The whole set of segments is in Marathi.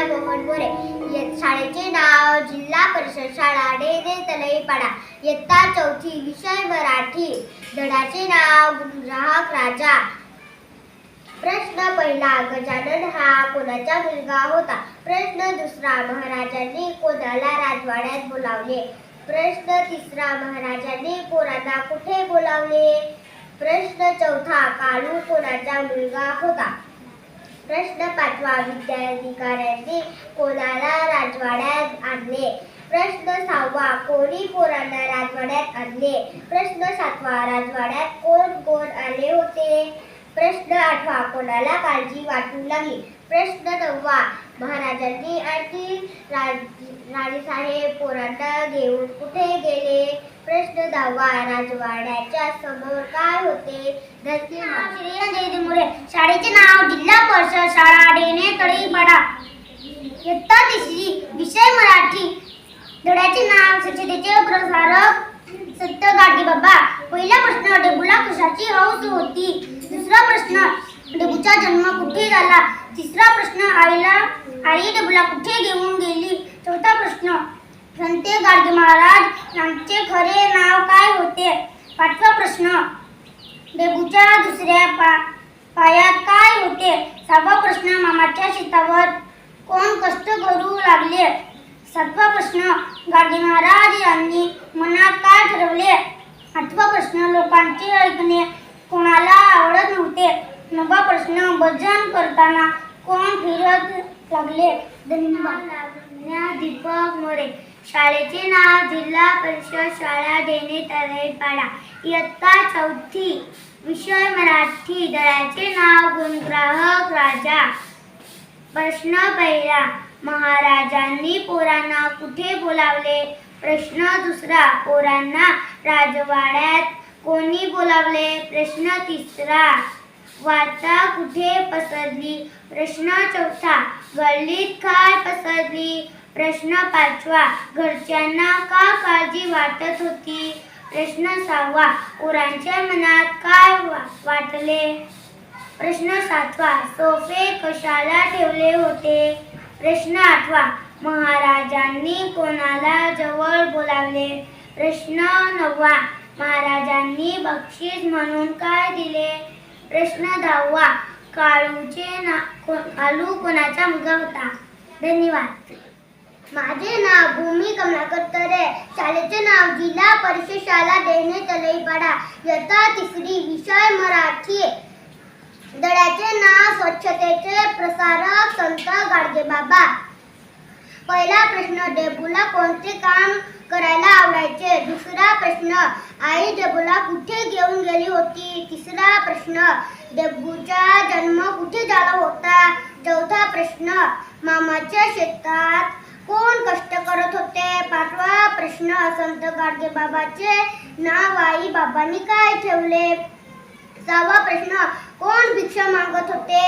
कन्या बोमट मोरे शाळेचे नाव जिल्हा परिषद शाळा डेदे तलईपाडा इयत्ता चौथी विषय मराठी. धडाचे नाव ग्राहक राजा. प्रश्न पहिला गजानन हा कोणाचा मुलगा होता? प्रश्न दुसरा महाराजांनी कोणाला राजवाड्यात बोलावले? प्रश्न तिसरा महाराजांनी कोणाला कुठे बोलावले? प्रश्न चौथा काळू कोणाचा मुलगा होता? प्रश्न पाचवा विद्याधिकाऱ्यांनी. कोणाला राजवाड्यात आणले? प्रश्न सहावा कोणी पोरांना राजवाड्यात आणले? प्रश्न सातवा राजवाड्यात कोण कोण आले होते? प्रश्न आठवा कोणाला काळजी वाटू लागली प्रश्न नववा महाराजांनी आणि राजेसाहेब पोरांना घेऊन कुठे गेले? प्रश्न दहावा राजवाड्याच्या समोर काय होते? धन्यवाद शाळेचे नाव जिल्हा परिषद शाळा. डेने तळीपाडा. इयत्ता तिसरी विषय मराठी. धड्याचे नाव स्वच्छतेचे प्रसारक सत्य गाठी बाबा. पहिला प्रश्न डेबूला कशाची हौस होती? दुसरा प्रश्न डेबूचा जन्म कुठे झाला? तिसरा प्रश्न आईला आई डबला कुठे घेऊन गेली? चौथा प्रश्न संते गाडगे महाराज यांचे खरे नाव काय होते? पाचवा प्रश्न बेबूच्या दुसऱ्या पा पायात काय होते? सहावा प्रश्न मामाच्या शेतावर कोण कष्ट करू लागले? सातवा प्रश्न गाडगे महाराज यांनी मनात काय ठरवले? आठवा प्रश्न लोकांचे ऐकणे कोणाला आवडत नव्हते? नववा प्रश्न भजन करताना कोण फिरत लागले? धन्यवाद. दीपक मोरे. शाळेचे नाव जिल्हा परिषद शाळा देणे तळेपाडा इयत्ता चौथी. विषय मराठी. दळाचे नाव गुणग्राहक राजा. प्रश्न पहिला. महाराजांनी पोरांना कुठे बोलावले? प्रश्न दुसरा. पोरांना राजवाड्यात कोणी बोलावले? प्रश्न तिसरा. वार्ता कुठे पसरली? प्रश्न चौथा गल्लीत काय पसरली? प्रश्न पाचवा घरच्यांना का काळजी वाटत होती? प्रश्न सहावा पोरांच्या मनात काय वाटले? प्रश्न सातवा सोफे कशाला ठेवले होते? प्रश्न आठवा महाराजांनी कोणाला जवळ बोलावले? प्रश्न नववा महाराजांनी बक्षीस म्हणून काय दिले? प्रश्न दहावा काळूचे ना को- काळू कोणाचा मुलगा होता? धन्यवाद. माझे नाव भूमी कमलाकर तरे शाळेचे नाव जिल्हा परिषद शाळा देणे तलईपाडा. यथा तिसरी विषय मराठी. दड्याचे नाव स्वच्छतेचे प्रसारक संत गाडगे बाबा पहिला प्रश्न डेबूला कोणते काम करायला आवडायचे? दुसरा प्रश्न आई डेबूला कुठे घेऊन गेली होती? तिसरा प्रश्न डेबूचा जन्म कुठे झाला होता? चौथा प्रश्न मामाच्या शेतात कोण कष्ट करत होते? पाचवा प्रश्न संत गाडगे बाबाचे नाव आई बाबांनी काय ठेवले? सहावा प्रश्न कोण भिक्षा मागत होते?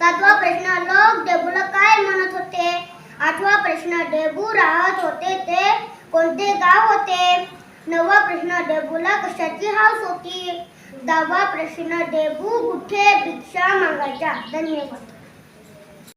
सातवा प्रश्न लोक डेबूला काय म्हणत होते? प्रश्न डेबू राहत होते ते कोणते गाव होते? नवा प्रश्न डेबूला कशाची हाऊस होती? दहावा प्रश्न डेबू कुठे? भिक्षा मागायचा धन्यवाद.